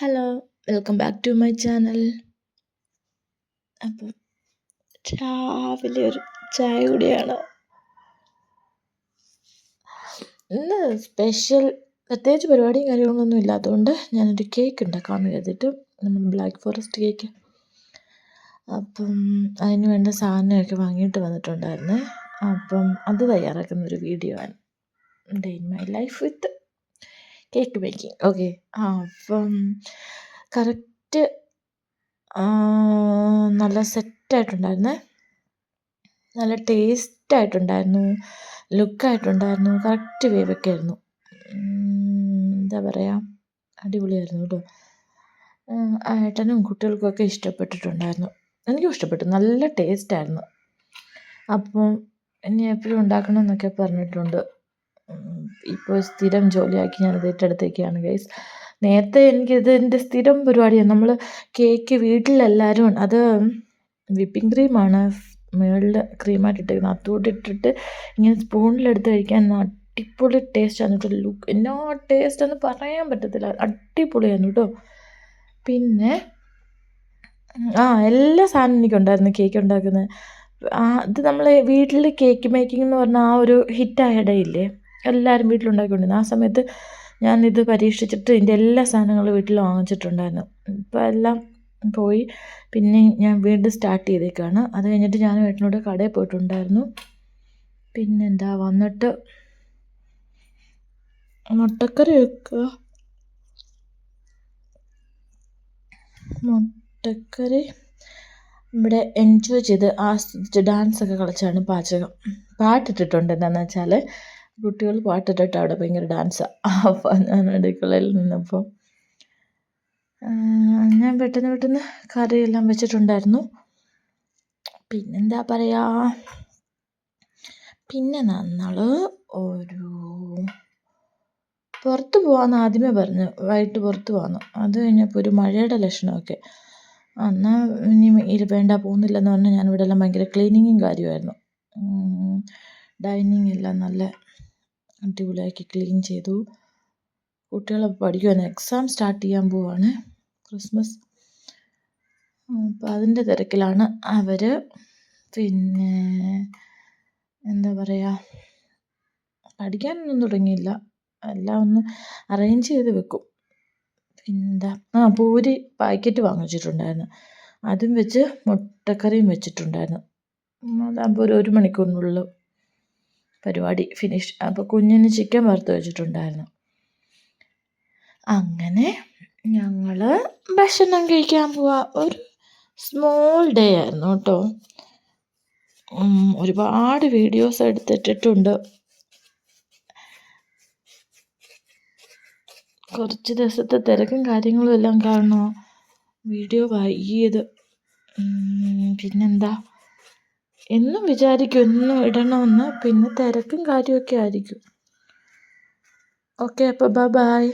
Hello welcome back to my channel അപ്പം രാവിലെ ഒരു ചായ കൂടിയാണ്. ഇന്ന് സ്പെഷ്യൽ പ്രത്യേകിച്ച് പരിപാടിയും കാര്യങ്ങളൊന്നും ഇല്ലാത്തതുകൊണ്ട് ഞാനൊരു കേക്ക് ഉണ്ടാക്കാൻ കരുതിയിട്ട് നമ്മൾ ബ്ലാക്ക് ഫോറസ്റ്റ് കേക്ക് അപ്പം അതിന് വേണ്ട സാധനമൊക്കെ വാങ്ങിയിട്ട് വന്നിട്ടുണ്ടായിരുന്നേ. അപ്പം അത് തയ്യാറാക്കുന്ന ഒരു വീഡിയോ ആണ്. Day in my life with cake baking okay. ആ അപ്പം കറക്റ്റ് നല്ല സെറ്റായിട്ടുണ്ടായിരുന്നേ. നല്ല ടേസ്റ്റായിട്ടുണ്ടായിരുന്നു. ലുക്കായിട്ടുണ്ടായിരുന്നു. കറക്റ്റ് വേവൊക്കെ ആയിരുന്നു എന്താ പറയുക അടിപൊളിയായിരുന്നു കേട്ടോ. ഏട്ടനും കുട്ടികൾക്കൊക്കെ ഇഷ്ടപ്പെട്ടിട്ടുണ്ടായിരുന്നു. എനിക്കും ഇഷ്ടപ്പെട്ടു. നല്ല ടേസ്റ്റായിരുന്നു. അപ്പം ഇനി എപ്പോഴും ഉണ്ടാക്കണം എന്നൊക്കെ പറഞ്ഞിട്ടുണ്ട്. ഇപ്പോൾ സ്ഥിരം ജോലിയാക്കി ഞാനത് ഏറ്റെടുത്തേക്കാണ് ഗൈസ് നേരത്തെ എനിക്കിത് എന്റെ സ്ഥിരം പരിപാടിയാണ് നമ്മൾ കേക്ക് വീട്ടിലെല്ലാവരും അത് വിപ്പിംഗ് ക്രീമാണ് മുകളിൽ ക്രീമായിട്ട് ഇട്ടേക്കുന്നത്. അത്തോട്ട് ഇട്ടിട്ട് ഇങ്ങനെ സ്പൂണിലെടുത്ത് കഴിക്കാൻ അടിപൊളി ടേസ്റ്റ് കേട്ടോ. ലുക്ക് എന്നോ ടേസ്റ്റ് എന്ന് പറയാൻ പറ്റത്തില്ല. അടിപൊളിയായിരുന്നു കേട്ടോ. പിന്നെ ആ എല്ലാ സാധനവും എനിക്കുണ്ടായിരുന്നു കേക്ക് ഉണ്ടാക്കുന്നത്. ആ ഇത് നമ്മൾ വീട്ടിൽ കേക്ക് മേക്കിംഗ് എന്ന് പറഞ്ഞാൽ ആ ഒരു ഹിറ്റായ ഇടയില്ലേ? എല്ലാവരും വീട്ടിലുണ്ടാക്കിക്കൊണ്ടിരുന്നു. ആ സമയത്ത് ഞാനിത് പരീക്ഷിച്ചിട്ട് ഇതിന്റെ എല്ലാ സാധനങ്ങളും വീട്ടിൽ വാങ്ങിച്ചിട്ടുണ്ടായിരുന്നു. ഇപ്പോൾ എല്ലാം പോയി. പിന്നെ ഞാൻ വീണ്ടും സ്റ്റാർട്ട് ചെയ്തേക്കാണ്. അത് കഴിഞ്ഞിട്ട് ഞാൻ ഏട്ടനോട് കടയിൽ പോയിട്ടുണ്ടായിരുന്നു. പിന്നെന്താ വന്നിട്ട് മുട്ടക്കറി വെക്കുക മുട്ടക്കറി ഇവിടെ എൻജോയ് ചെയ്ത് ആസ്വദിച്ച് ഡാൻസൊക്കെ കളിച്ചാണ് പാചകം. പാട്ടിട്ടിട്ടുണ്ട് എന്താണെന്ന് വെച്ചാൽ കുട്ടികൾ പാട്ടിട്ടിട്ട് അവിടെ ഭയങ്കര ഡാൻസാണ് അപ്പോൾ ഞാൻ അടുക്കളയിൽ നിന്നപ്പോൾ ഞാൻ പെട്ടെന്ന് പെട്ടെന്ന് കറിയെല്ലാം വെച്ചിട്ടുണ്ടായിരുന്നു. പിന്നെന്താ പറയുക പിന്നെ നമ്മൾ ഒരു പുറത്ത് പോകാമെന്ന് ആദ്യമേ പറഞ്ഞു. വൈകിട്ട് പുറത്ത് പോകാമെന്ന് അത് കഴിഞ്ഞപ്പോൾ ഒരു മഴയുടെ ലക്ഷണമൊക്കെ. എന്നാൽ ഇനി ഇത് വേണ്ട പോകുന്നില്ലെന്ന് പറഞ്ഞാൽ ഞാനിവിടെ എല്ലാം ഭയങ്കര ക്ലീനിങ്ങും കാര്യമായിരുന്നു. ഡൈനിങ് എല്ലാം നല്ല അടിപൊളിയാക്കി ക്ലീൻ ചെയ്തു. കുട്ടികളെ പഠിക്കുവാണ്. എക്സാം സ്റ്റാർട്ട് ചെയ്യാൻ പോവാണ്. ക്രിസ്മസ് അപ്പോൾ അതിന്റെ തിരക്കിലാണ് അവർ പിന്നെ എന്താ പറയുക പഠിക്കാനൊന്നും തുടങ്ങിയില്ല. എല്ലാം ഒന്ന് അറേഞ്ച് ചെയ്ത് വെക്കും. പിന്നെന്താ ആ പൂരി പാക്കറ്റ് വാങ്ങിച്ചിട്ടുണ്ടായിരുന്നു അതും വെച്ച് മുട്ടക്കറിയും വെച്ചിട്ടുണ്ടായിരുന്നു. അതാകുമ്പോൾ ഒരു ഒരു മണിക്കൂറിനുള്ളിൽ പരിപാടി ഫിനിഷ് അപ്പോൾ കുഞ്ഞിന് ചിക്കൻ വറുത്ത് വെച്ചിട്ടുണ്ടായിരുന്നു. അങ്ങനെ ഞങ്ങൾ ഭക്ഷണം കഴിക്കാൻ പോവാ. ഒരു സ്മോൾ ഡേ ആയിരുന്നു കേട്ടോ. ഒരുപാട് വീഡിയോസ് എടുത്തിട്ടിട്ടുണ്ട്. കുറച്ച് ദിവസത്തെ തിരക്കും കാര്യങ്ങളും എല്ലാം കാരണം വീഡിയോ വൈകിയത്. പിന്നെന്താ? എന്നും വിചാരിക്കും എന്നും ഇടണമെന്ന്. പിന്നെ തിരക്കും കാര്യമൊക്കെ ആയിരിക്കും. ഓക്കെ അപ്പോൾ ബൈ